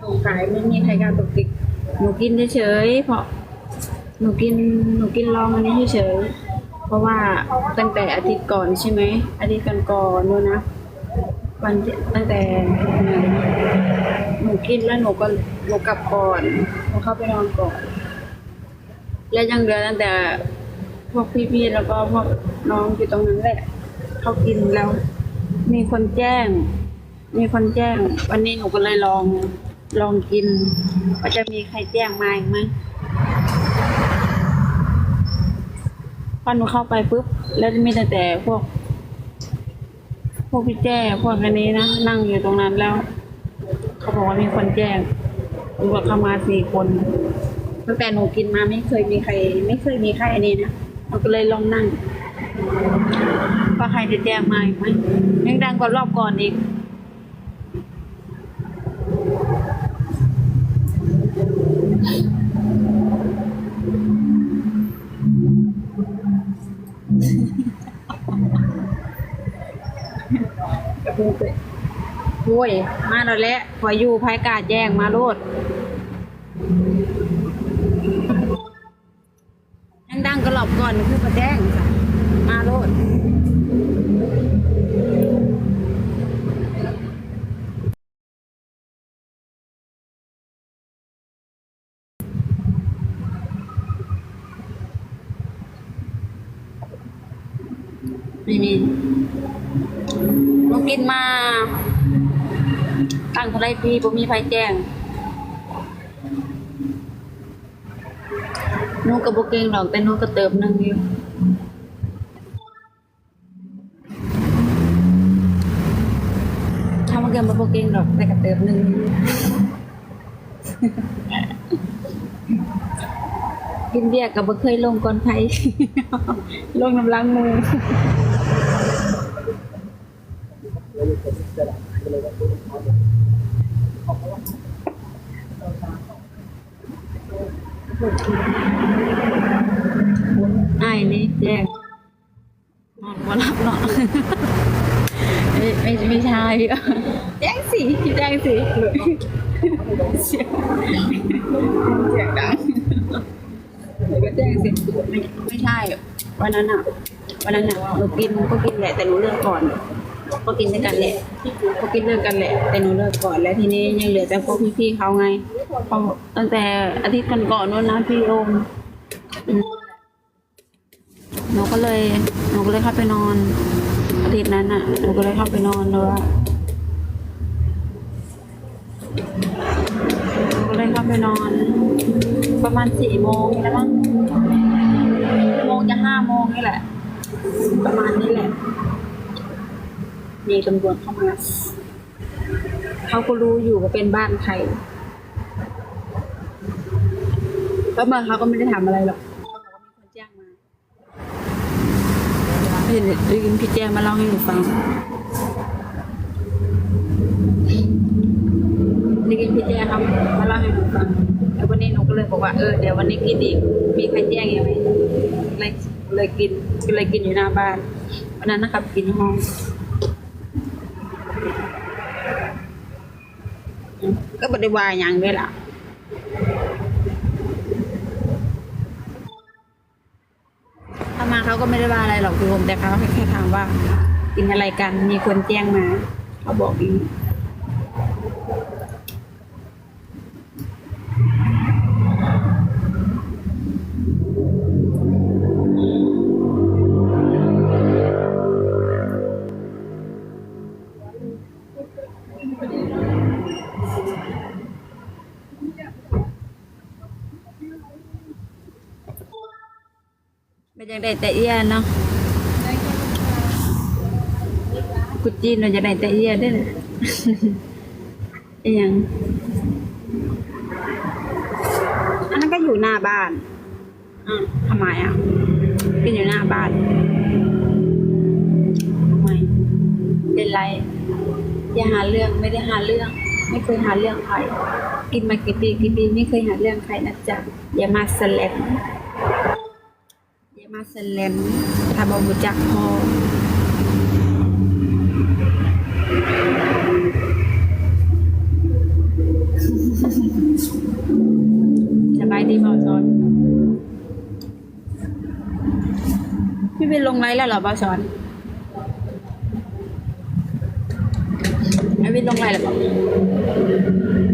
หนูขายไม่มีใครกล้าตกติกหนูกินเฉยๆเพราะหนูกินหนูกินลองอันนี้เฉยๆเพราะว่าตั้งแต่อาทิตย์ก่อนใช่ไหมอาทิตย์ก่อนก่อนนู้นนะวันตั้งแต่หนูกินแล้วหนูก็หนูกลับก่อนหนูเข้าไปนอนก่อน และยังเหลือตั้งแต่พวกพี่ๆแล้วก็พวกน้องอยู่ตรงนั้นแหละเขากินแล้ว มีคนแจ้ง มีคนแจ้ง วันนี้หนูก็เลยลอง ลองกินว่าจะมีใครแจ้งมาอีกไหมพอหนูเข้าไปปุ๊บ แล้วจะมีแต่แต่พวก พวกพี่แจ้พวกอันนี้นะ นั่งอยู่ตรงนั้นแล้ว เขาบอกว่ามีคนแจ้งตำรวจเข้ามาสี่คนตั้งแต่หนูกินมาไม่เคยมีใคร ไม่เคยมีใครอันนี้นะหนูก็เลยลองนั่งว่าใครจะแจ้งมาอีกไหมยังดังกว่ารอบก่อนอีก โอ้ย มาแล้วแหละพออยู่ภายกาดแย่งมาโลดยังดังกระหลอบก่อนคือประแจ้งจ้ะมาโลดไม่มี กินมาตั้งเท่าไรปีผมมีไฟแจ้งนูกับโบเก่งหรอกแต่นูก็เติมหนึ่งอยู่ถ้ามันเกินมาโบเก่งหรอกแต่ก็เติมหนึ่งกินเบียร์กับบ่เคยลงก่อนไผลงน้ำล้างมือ ไอ้นี่แจ้งนอนมารับเนาะไม่ไม่ไม่ใช่แจ้งสิแจ้งสิเสียงเสียงดังเดี๋ยวก็แจ้งสิไม่ไม่ใช่วันนั้นอะวันนั้นอะหนูกินก็กินแหละแต่หนูเลิกก่อน ก็กินด้วยกันแหละก็กินเลิกกันแหละ แต่หนูเลิกก่อนแล้วทีนี้ยังเหลือแต่พวกพี่ๆเขาไงเพราตั้งแต่อาทิตย์ก่อนๆนู้นนะพี่โอมหนูก็เลยหนูก็เลยเข้าไปนอนอาทิตย์นั้นอะหนูก็เลยเข้าไปนอนเลยว่าหนูก็เลยเข้าไปนอน ประมาณสี่โมงนี่แหละมั้งโมงจะห้าโมงนี่แหละ ประมาณนี้แหละ มีตำรวจเข้ามาเขาก็รู้อยู่ว่าเป็นบ้านใครแล้วมาเขาก็ไม่ได้ทำอะไรหรอกเขาบอกว่ามีคนแจ้งมาเห็นได้ยินพี่แจงมาเล่าให้หนูฟังได้ยินพี่แจงครับมาเล่าให้หนูฟังแล้ววันนี้หนูก็เลยบอกว่าเออเดี๋ยววันนี้กินอีกมีใครแจ้งยังไหมเลยเลยกินเลยกินอยู่หน้าบ้านวันนั้นนะครับกินห้อง ก็ได้ว่าอย่างด้วยล่ะถ้ามาเขาก็ไม่ได้ว่าอะไรหรอกคือผมแต่เขาแค่ถามว่ากินอะไรกันมีคนแจ้งมา เขาบอกอีก ยังไงแต่เอี้ยเนาะกุจีนเราจะได้แต่เอี้ยได้เลยอีหยังอันนั้นก็อยู่หน้าบ้านอะทำไมอะกินอยู่หน้าบ้านทำไมเป็นไรอย่าหาเรื่องไม่ได้หาเรื่อง ไม่เคยหาเรื่องใครกินมากี่ปีกี่ปีไม่เคยหาเรื่องใครนะจ๊ะอย่ามาสแลมอย่า มาสแลมถ้าบอบูจักพอสบายดีบ่าวสอนพี่เป็นลงไลฟ์แล้วเหรอบ่าวสอนไอวินลงไลฟ์แล้วบ่